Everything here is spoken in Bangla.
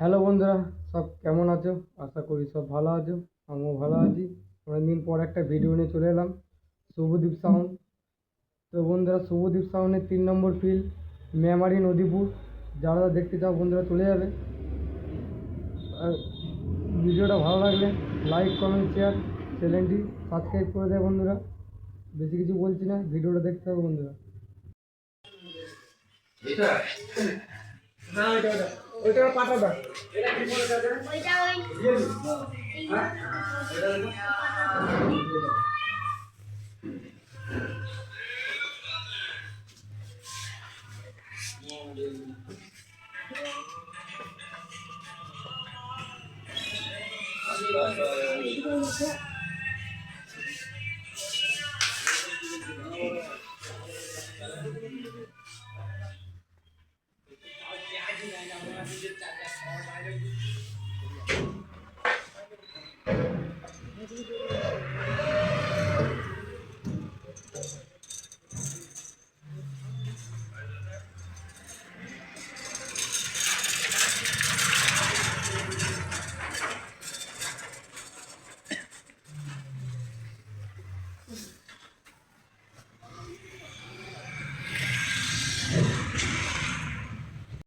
হ্যালো বন্ধুরা, সব কেমন আছো? আশা করি সব ভালো আছো, আমিও ভালো আছি। অনেকদিন পর একটা ভিডিও নিয়ে চলে এলাম, শুভদীপ সাউন্ড। তো বন্ধুরা, শুভদীপ সাউন্ডের তিন নম্বর ফিল্ড মেমারি নদীপুর। যারা দেখতে চাও বন্ধুরা চলে যাবে। ভিডিওটা ভালো লাগলে লাইক কমেন্ট শেয়ার চ্যানেলটি সাবস্ক্রাইব করে দেয় বন্ধুরা। বেশি কিছু বলছি না, ভিডিওটা দেখতে হবে বন্ধুরা। হ্যাঁ ওইটা ওইটা। ওইটা পাটা দাও Thank you.